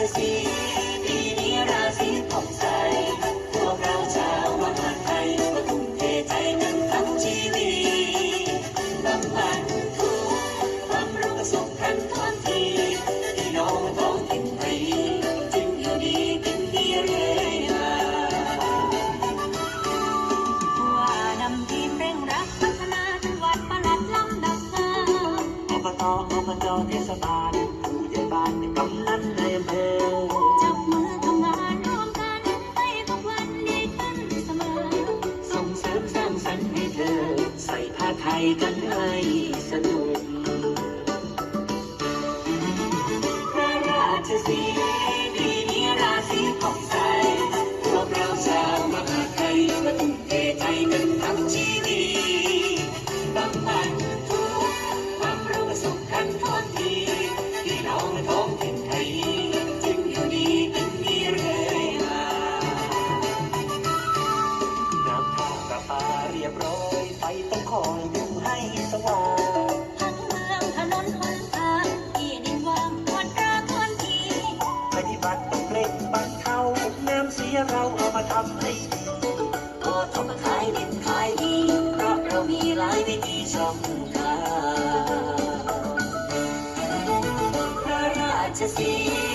to see. พบเจ้าเทศบาลผู้ใหญ่บ้านกำนันในอำเภอจับมือทำงานร่วมกันให้ทุวันดีขึ้นเสมอ ส่งเสริมสร้างสรรค์ให้เธอ ใส่ผ้าไทยกันให้สนุกพระราชสี ช่องทางพระราชสี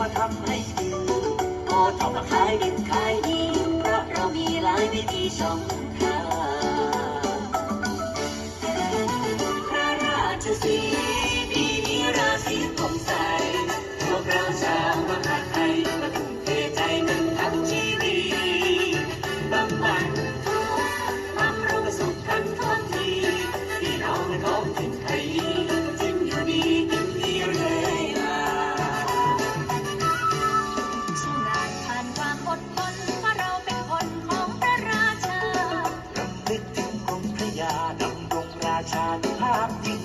มาทำให้ดีโอท็อปมาขายดินขายดีเพราะเรามีหลายวิธีช่องทาง at the.